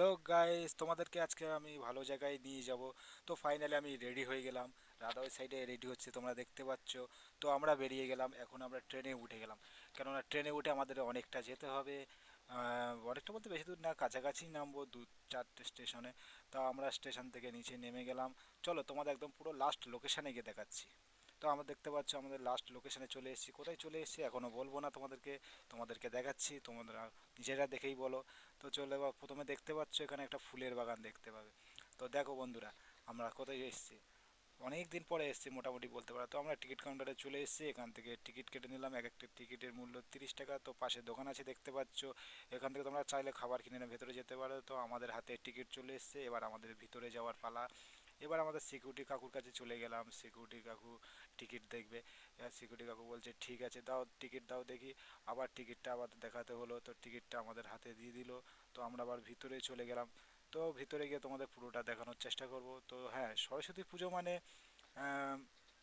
Hello guys, তোমাদেরকে আজকে আমি ভালো জায়গায় নিয়ে যাব। তো ফাইনালি আমি রেডি হয়ে গেলাম। রাধা ওই সাইডে রেডি হচ্ছে, তোমরা দেখতে পাচ্ছ। তো আমরা বেরিয়ে গেলাম, এখন আমরা ট্রেনে উঠে গেলাম। কেননা ট্রেনে উঠে আমাদের অনেকটা যেতে হবে। অনেকটা বলতে বেশি দূর না, কাছাকাছি নামবো, দু, চারটে স্টেশনে তো আমরা স্টেশন থেকে নিচে নেমে গেলাম। চলো তোমাদের একদম পুরো লাস্ট লোকেশানে গিয়ে দেখাচ্ছি। তো আমরা দেখতে পাচ্ছ আমাদের লাস্ট লোকেশানে চলে এসেছি। কোথায় চলে এসেছি এখনও বলব না তোমাদেরকে। তোমাদেরকে দেখাচ্ছি তোমাদের নিজেরা দেখেই বলো। তো চলে প্রথমে দেখতে পাচ্ছ এখানে একটা ফুলের বাগান দেখতে পাবে। তো দেখো বন্ধুরা, আমরা কোথায় এসেছি? অনেক দিন পরে এসেছি মোটামুটি বলতে পারো। তো আমরা টিকিট কাউন্টারে চলে এসেছি। এখান থেকে টিকিট কেটে নিলাম। এক একটা টিকিটের মূল্য তিরিশ টাকা। তো পাশে দোকান আছে দেখতে পাচ্ছ। এখান থেকে তোমরা চাইলে খাবার কিনে ভেতরে যেতে পারো। তো আমাদের হাতে টিকিট চলে এসেছে। এবার আমাদের ভিতরে যাওয়ার পালা। এবার আমাদের সিকিউরিটি কাকুর কাছে চলে গেলাম। সিকিউরিটি কাকু টিকিট দেখবে। এবার সিকিউরিটি কাকু বলছে, ঠিক আছে, দাও টিকিট দাও দেখি। আবার টিকিটটা আবার দেখাতে হলো। তো টিকিটটা আমাদের হাতে দিয়ে দিল। তো আমরা আবার ভিতরে চলে গেলাম। তো ভিতরে গিয়ে তোমাদের পুরোটা দেখানোর চেষ্টা করব। তো হ্যাঁ সরস্বতী পুজো মানে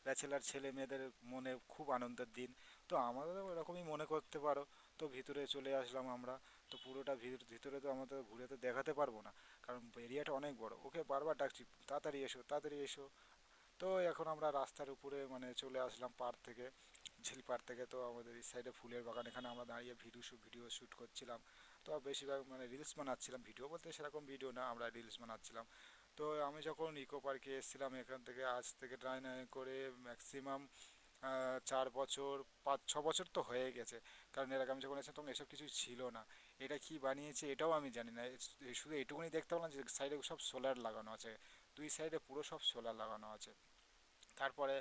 ব্যাচেলার ছেলে মেয়েদের মনে খুব আনন্দের দিন। তো আমাদেরও এরকমই মনে করতে পারো। তো ভিতরে চলে আসলাম আমরা। তো পুরোটা ভিত- ভিতরে তো আমাদের ঘুরে তো দেখাতে পারব না। কারণ এরিয়াটা অনেক বড়। ওকে বারবার ডাকছি, তাড়াতাড়ি এসো তাড়াতাড়ি এসো। তো এখন আমরা রাস্তার উপরে মানে চলে আসলাম পার থেকে, ঝিল পার থেকে। তো আমাদের এই সাইডে ফুলের বাগান। এখানে আমরা দাঁড়িয়ে ভিডিও ভিডিও শ্যুট করছিলাম। তো বেশিরভাগ মানে রিলস বানাচ্ছিলাম। ভিডিও বলতে সেরকম ভিডিও না, আমরা রিলস বানাচ্ছিলাম। তো আমি যখন ইকো পার্কে এসেছিলাম, এখান থেকে আজ থেকে ট্রাই করে ম্যাক্সিমাম চার বছর, পাঁচ, ছ বছর তো হয়ে গেছে। কারণ এর আগে আমি যখন এসেছিলাম তখন এসব কিছু ছিল না। এটা কি বানিয়েছে এটাও আমি জানি না। শুধু এটুকুনি দেখতে পেলাম যে সাইডে সব সোলার লাগানো আছে। দুই সাইডে পুরো সব সোলার লাগানো আছে। তারপরে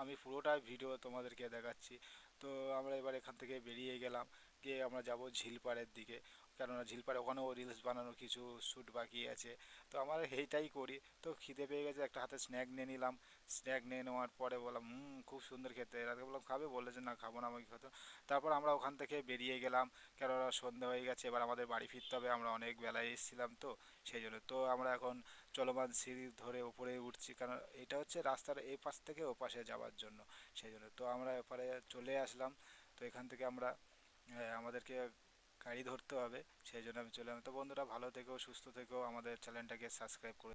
আমি পুরোটা ভিডিও তোমাদেরকে দেখাচ্ছি। তো আমরা এবার এখান থেকে বেরিয়ে গেলাম। গিয়ে আমরা যাব ঝিলপাড়ের দিকে। কেননা ঝিলপাড়ে ওখানেও রিলস বানানোর কিছু শ্যুট বাকি আছে। তো আমরা এইটাই করি। তো খিদে পেয়ে গেছে, একটা হাতে স্ন্যাক নিয়ে নিলাম। স্ন্যাক নিয়ে নেওয়ার পরে বললাম, হুম, খুব সুন্দর খেতে। এরাকে বললাম, খাবে? বললে যে, না, খাব না, আমাকে খেতে তারপর আমরা ওখান থেকে বেরিয়ে গেলাম। কেননা সন্ধে হয়ে গেছে, এবার আমাদের বাড়ি ফিরতে হবে। আমরা অনেক বেলায় এসেছিলাম তো, সেই জন্য। তো আমরা এখন চলমান সিঁড়ি ধরে উপরে উঠছি। কারণ এটা হচ্ছে রাস্তার এই পাশ থেকে ও পাশে যাওয়ার জন্য। সেই জন্য। তো আমরা এপারে চলে আসলাম। তো এখান থেকে আমরা আহ, আমাদেরকে গাড়ি ধরতে হবে সেই জন্য আমি চলে তো বন্ধুরা ভালো থেকো সুস্থ থেকো আমাদের চ্যানেলটাকে সাবস্ক্রাইব করে